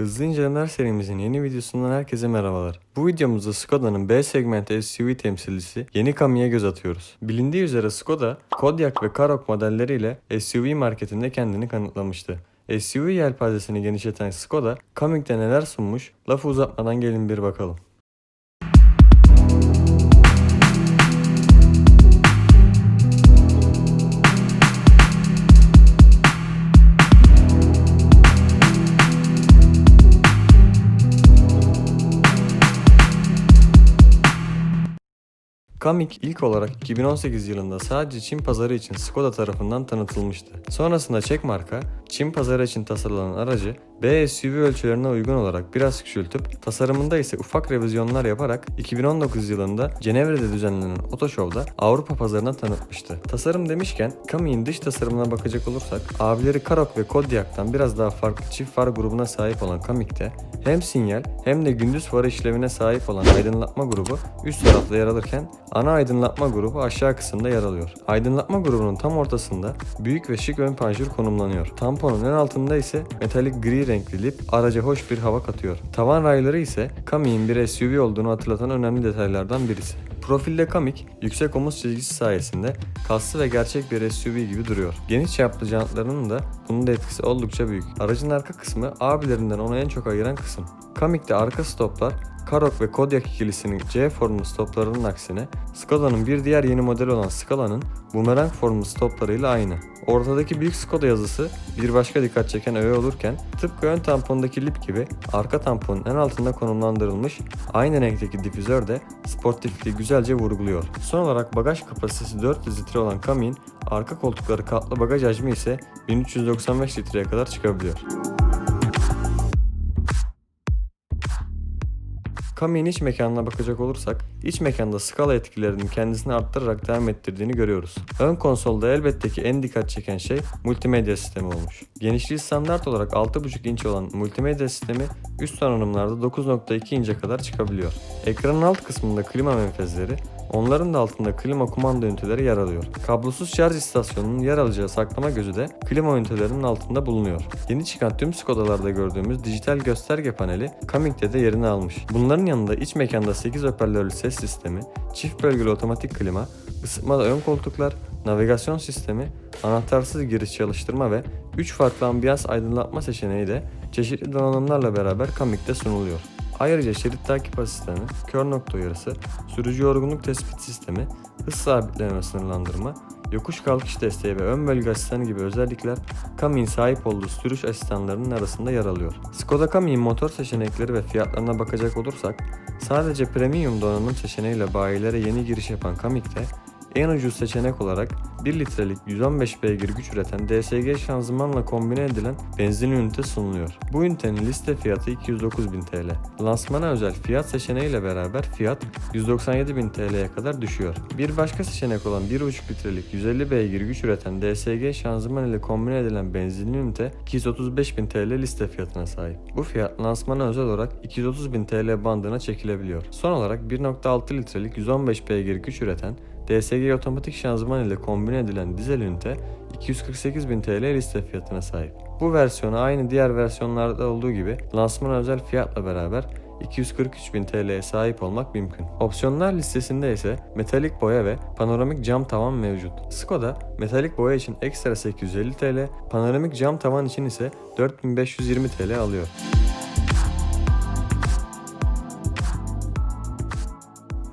Hızlı incelemeler serimizin yeni videosundan herkese merhabalar. Bu videomuzda Skoda'nın B segment SUV temsilcisi yeni Kami'ye göz atıyoruz. Bilindiği üzere Skoda, Kodiaq ve Karoq modelleriyle SUV marketinde kendini kanıtlamıştı. SUV yelpazesini genişleten Skoda, Kami'de neler sunmuş? Lafı uzatmadan gelin bir bakalım. Kamiq ilk olarak 2018 yılında sadece Çin pazarı için Skoda tarafından tanıtılmıştı. Sonrasında Çek marka, Çin pazarı için tasarlanan aracı B SUV ölçülerine uygun olarak biraz küçültüp tasarımında ise ufak revizyonlar yaparak 2019 yılında Cenevre'de düzenlenen Oto Show'da Avrupa pazarına tanıtmıştı. Tasarım demişken Kamiq'in dış tasarımına bakacak olursak abileri Karoq ve Kodiaq'tan biraz daha farklı çift far grubuna sahip olan Kamiq'te hem sinyal hem de gündüz farı işlevine sahip olan aydınlatma grubu üst tarafta yer alırken ana aydınlatma grubu aşağı kısımda yer alıyor. Aydınlatma grubunun tam ortasında büyük ve şık ön panjur konumlanıyor. Tamponun en altında ise metalik gri renkli lip araca hoş bir hava katıyor. Tavan rayları ise Kamiq'in bir SUV olduğunu hatırlatan önemli detaylardan birisi. Profilde Kamiq, yüksek omuz çizgisi sayesinde kaslı ve gerçek bir SUV gibi duruyor. Geniş çaplı jantlarının da bunun da etkisi oldukça büyük. Aracın arka kısmı abilerinden onu en çok ayıran kısım. Kamiq'te arka stoplar Karoq ve Kodiaq ikilisinin C formlu stoplarının aksine Skoda'nın bir diğer yeni modeli olan Scala'nın bumerang formlu stoplarıyla aynı. Ortadaki büyük Skoda yazısı bir başka dikkat çeken öğe olurken tıpkı ön tampondaki lip gibi arka tamponun en altında konumlandırılmış aynı renkteki difüzör de sportifliği güzelce vurguluyor. Son olarak bagaj kapasitesi 400 litre olan Kami'nin arka koltukları katlı bagaj hacmi ise 1395 litreye kadar çıkabiliyor. Kami'nin iç mekanına bakacak olursak, iç mekanda skala etkilerinin kendisini arttırarak devam ettirdiğini görüyoruz. Ön konsolda elbette ki en dikkat çeken şey multimedya sistemi olmuş. Genişliği standart olarak 6.5 inç olan multimedya sistemi üst donanımlarda 9.2 inçe kadar çıkabiliyor. Ekranın alt kısmında klima menfezleri, Onların da altında klima kumanda üniteleri yer alıyor. Kablosuz şarj istasyonunun yer alacağı saklama gözü de klima ünitelerinin altında bulunuyor. Yeni çıkan tüm Skoda'larda gördüğümüz dijital gösterge paneli Kamiq'te de yerini almış. Bunların yanında iç mekanda 8 hoparlörlü ses sistemi, çift bölgeli otomatik klima, ısıtmalı ön koltuklar, navigasyon sistemi, anahtarsız giriş çalıştırma ve 3 farklı ambiyans aydınlatma seçeneği de çeşitli donanımlarla beraber Kamiq'te sunuluyor. Ayrıca şerit takip asistanı, kör nokta uyarısı, sürücü yorgunluk tespit sistemi, hız sabitleme sınırlandırma, yokuş kalkış desteği ve ön bölge asistanı gibi özellikler Kami'nin sahip olduğu sürüş asistanlarının arasında yer alıyor. Skoda Kami'nin motor seçenekleri ve fiyatlarına bakacak olursak, sadece premium donanım seçeneğiyle bayilere yeni giriş yapan Kamiq'te en ucuz seçenek olarak 1 litrelik 115 beygir güç üreten DSG şanzımanla kombine edilen benzin ünite sunuluyor. Bu ünitenin liste fiyatı 209.000 TL. Lansmana özel fiyat seçeneğiyle beraber fiyat 197.000 TL'ye kadar düşüyor. Bir başka seçenek olan 1.5 litrelik 150 beygir güç üreten DSG şanzıman ile kombine edilen benzinli ünite 235.000 TL liste fiyatına sahip. Bu fiyat lansmana özel olarak 230.000 TL bandına çekilebiliyor. Son olarak 1.6 litrelik 115 beygir güç üreten DSG otomatik şanzıman ile kombine edilen dizel ünite 248.000 TL liste fiyatına sahip. Bu versiyonu aynı diğer versiyonlarda olduğu gibi lansman özel fiyatla beraber 243.000 TL'ye sahip olmak mümkün. Opsiyonlar listesinde ise metalik boya ve panoramik cam tavan mevcut. Skoda metalik boya için ekstra 850 TL, panoramik cam tavan için ise 4520 TL alıyor.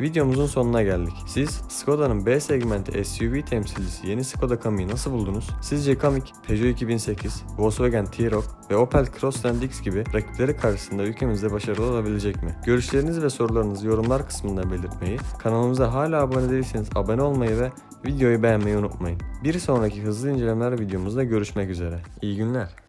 Videomuzun sonuna geldik. Siz Skoda'nın B segmenti SUV temsilcisi yeni Skoda Kami'yi nasıl buldunuz? Sizce Kamiq, Peugeot 2008, Volkswagen T-Roc ve Opel Crossland X gibi rakipleri karşısında ülkemizde başarılı olabilecek mi? Görüşlerinizi ve sorularınızı yorumlar kısmında belirtmeyi, kanalımıza hala abone değilseniz abone olmayı ve videoyu beğenmeyi unutmayın. Bir sonraki hızlı incelemeler videomuzda görüşmek üzere. İyi günler.